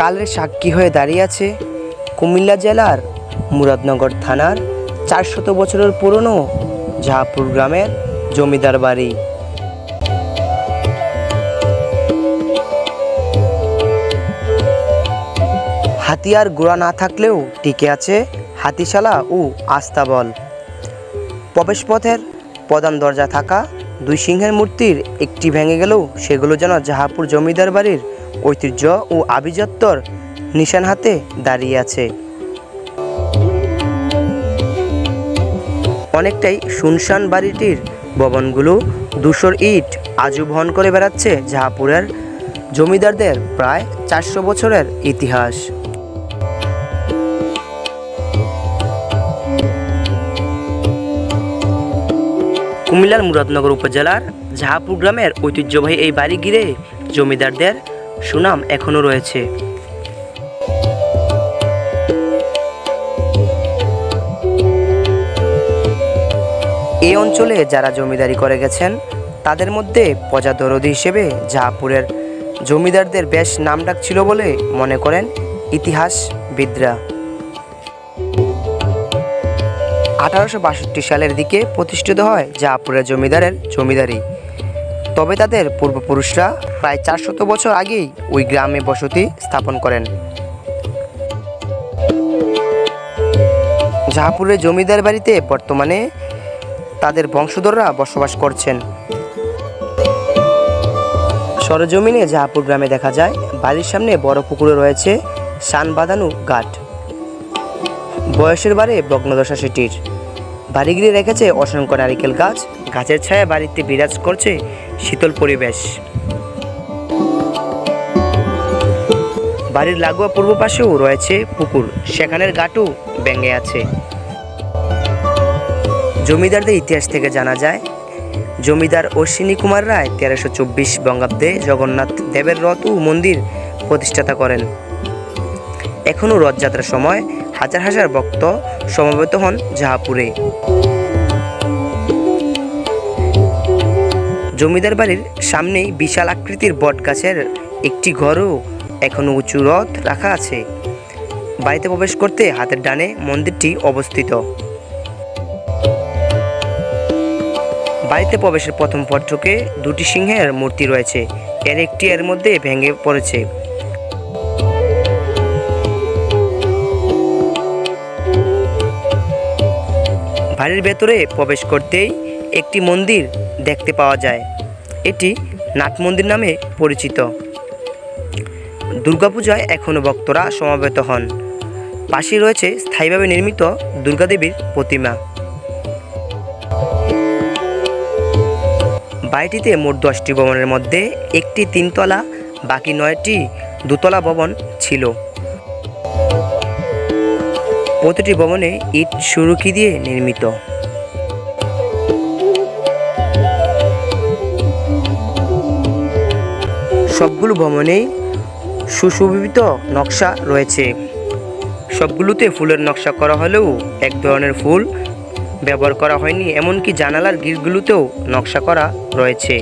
কালের সাক্ষী হয়ে দাঁড়িয়ে আছে কুমিল্লা জেলার মুরাদনগর থানার চারশত বছরের পুরনো জাহাপুর গ্রামের জমিদার বাড়ি। হাতিয়ার গোড়া না থাকলেও টিকে আছে হাতিশালা ও আস্তাবল। প্রবেশপথের প্রধান দরজা থাকা দুই সিংহের মূর্তির একটি ভেঙে গেলেও সেগুলো যেন জাহাপুর জমিদার বাড়ির ঐতিহ্য ও আভিজাত্যর নিশান হাতে দাঁড়িয়ে আছে। অনেকটাই শুনশান বাড়িটির ভবনগুলো দুশোর ইট আজও বহন করে বেড়াচ্ছে জাহাপুরের জমিদারদের প্রায় চারশো বছরের ইতিহাস। কুমিল্লার মুরাদনগর উপজেলার জাহাপুর গ্রামের ঐতিহ্যবাহী এই বাড়ি ঘিরে জমিদারদের সুনাম এখনও রয়েছে। এই অঞ্চলে যারা জমিদারি করে গেছেন, তাদের মধ্যে প্রজাদরদি হিসেবে জাহাপুরের জমিদারদের বেশ নামডাক ছিল বলে মনে করেন ইতিহাসবিদরা। আঠারোশো বাষট্টি সালের দিকে প্রতিষ্ঠিত হয় জাহাপুরের জমিদারের জমিদারি। তবে তাদের পূর্বপুরুষরা প্রায় চারশত বছর আগেই ওই গ্রামে বসতি স্থাপন করেন। জাহাপুরের জমিদার বাড়িতে বর্তমানে তাদের বংশধররা বসবাস করছেন। সরজমিনে জাহাপুর গ্রামে দেখা যায়, বাড়ির সামনে বড় পুকুরে রয়েছে শান বাঁধানো ঘাট বয়সের বারে ভগ্নদশা সেটির। বাড়ি ঘিরে রেখেছে অসংখ্য নারিকেল গাছ। গাছের ছায়া বাড়িতে বিরাজ করছে শীতল পরিবেশ। বাড়ির লাগোয়া পূর্ব পাশেও রয়েছে পুকুর। সেখানের ঘাটও ব্যাঙ্গে আছে। জমিদারদের ইতিহাস থেকে জানা যায়, জমিদার অশ্বিনী কুমার রায় তেরোশো চব্বিশ বঙ্গাব্দে জগন্নাথ দেবের রথ ও মন্দির প্রতিষ্ঠাতা করেন। এখনও রথযাত্রার সময় হাজার হাজার ভক্ত সমবেত হন জাহাপুরে। জমিদার বাড়ির সামনেই বিশাল আকৃতির বট গাছের একটি ঘরও এখনও উঁচু রথ রাখা আছে। বাড়িতে প্রবেশ করতে হাতের ডানে মন্দিরটি অবস্থিত। বাড়িতে প্রবেশের প্রথম পত্রকে দুটি সিংহের মূর্তি রয়েছে। এর একটি এর মধ্যে ভেঙে পড়েছে। বাড়ির ভেতরে প্রবেশ করতেই একটি মন্দির দেখতে পাওয়া যায়। এটি নাট মন্দির নামে পরিচিত। দুর্গাপূজায় এখনও ভক্তরা সমাবেত হন। পাশে রয়েছে স্থায়ীভাবে নির্মিত দুর্গাদেবীর প্রতিমা। বাড়িটিতে মোট দশটি ভবনের মধ্যে একটি তিনতলা, বাকি নয়টি দুতলা ভবন ছিল। প্রতিটি ভবনে ইট সুরুকি দিয়ে নির্মিত। সবগুলো ভবনেই সুশোভিত নকশা রয়েছে। সবগুলোতে ফুলের নকশা করা হলেও এক ধরনের ফুল ব্যবহার করা হয়নি, এমনকি জানালার গিটগুলোতেও নকশা করা রয়েছে।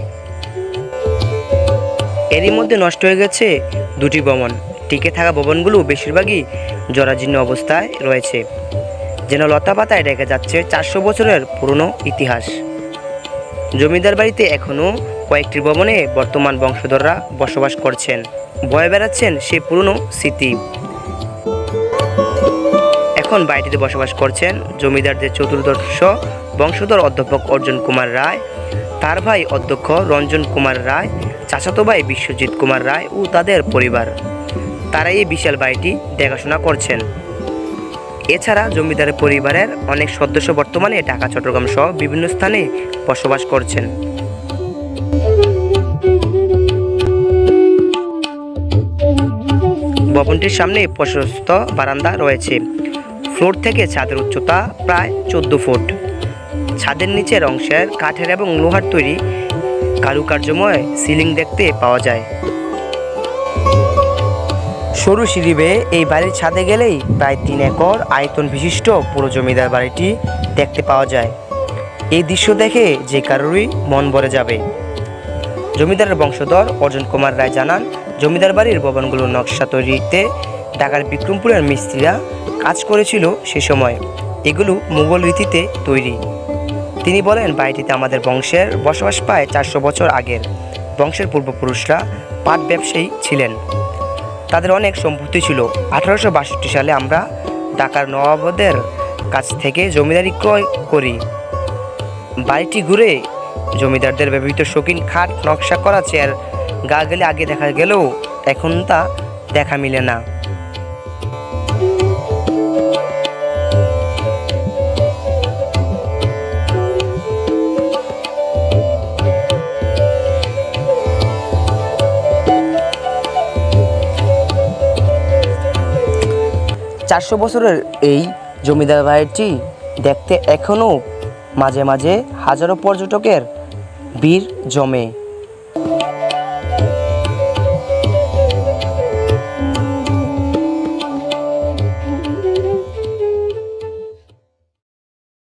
এরই মধ্যে নষ্ট হয়ে গেছে দুটি ভবন। টিকে থাকা ভবনগুলো বেশিরভাগই জরাজীর্ণ অবস্থায় রয়েছে। যেন লতা পাতায় রেখে যাচ্ছে চারশো বছরের পুরনো ইতিহাস। জমিদার বাড়িতে এখনও কয়েকটি ভবনে বর্তমান বংশধররা বসবাস করছেন। বয়ে বেড়াচ্ছেন সেই পুরনো স্মৃতি। এখন বাড়িটিতে বসবাস করছেন জমিদারদের চতুর্দশ বংশধর অধ্যাপক অর্জুন কুমার রায়, তার ভাই অধ্যক্ষ রঞ্জন কুমার রায়, চাচাতো ভাই বিশ্বজিৎ কুমার রায় ও তাদের পরিবার। তারা এই বিশাল বাড়িটি দেখাশোনা করছেন। এছাড়া জমিদারের পরিবারের অনেক সদস্য বর্তমানে ঢাকা, চট্টগ্রাম সহ বিভিন্ন স্থানে বসবাস করছেন। ভবনটির সামনে প্রশস্ত বারান্দা রয়েছে। ফ্লোর থেকে ছাদের উচ্চতা প্রায় চোদ্দ ফুট। ছাদের নিচের অংশের কাঠের এবং লোহার তৈরি কারুকার্যময় সিলিং দেখতে পাওয়া যায়। সরু সিঁড়ি বেয়ে এই বাড়ির ছাদে গেলেই প্রায় তিন একর আয়তন বিশিষ্ট পুরো জমিদার বাড়িটি দেখতে পাওয়া যায়। এই দৃশ্য দেখে যে কারোরই মন ভরে যাবে। জমিদারের বংশধর অর্জুন কুমার রায় জানান, জমিদার বাড়ির ভবনগুলোর নকশা তৈরিতে ঢাকার বিক্রমপুরের মিস্ত্রিরা কাজ করেছিল সে সময়। এগুলো মুঘল রীতিতে তৈরি। তিনি বলেন, বাড়িটিতে আমাদের বংশের বসবাস পায় চারশো বছর আগের। বংশের পূর্বপুরুষরা পাট ব্যবসায়ী ছিলেন। তাদের অনেক সম্পত্তি ছিল। আঠারোশো বাষট্টি সালে আমরা ঢাকার নবাবদের কাছ থেকে জমিদারি ক্রয় করি। বাড়িটি ঘুরে জমিদারদের ব্যবহৃত শৌখিন খাট, নকশা করা চেয়ার গা গেলে আগে দেখা গেলেও এখন তা দেখা মিলে না। চারশো বছরের এই জমিদার বাড়িটি দেখতে এখনও মাঝে মাঝে হাজারো পর্যটকের ভিড় জমে।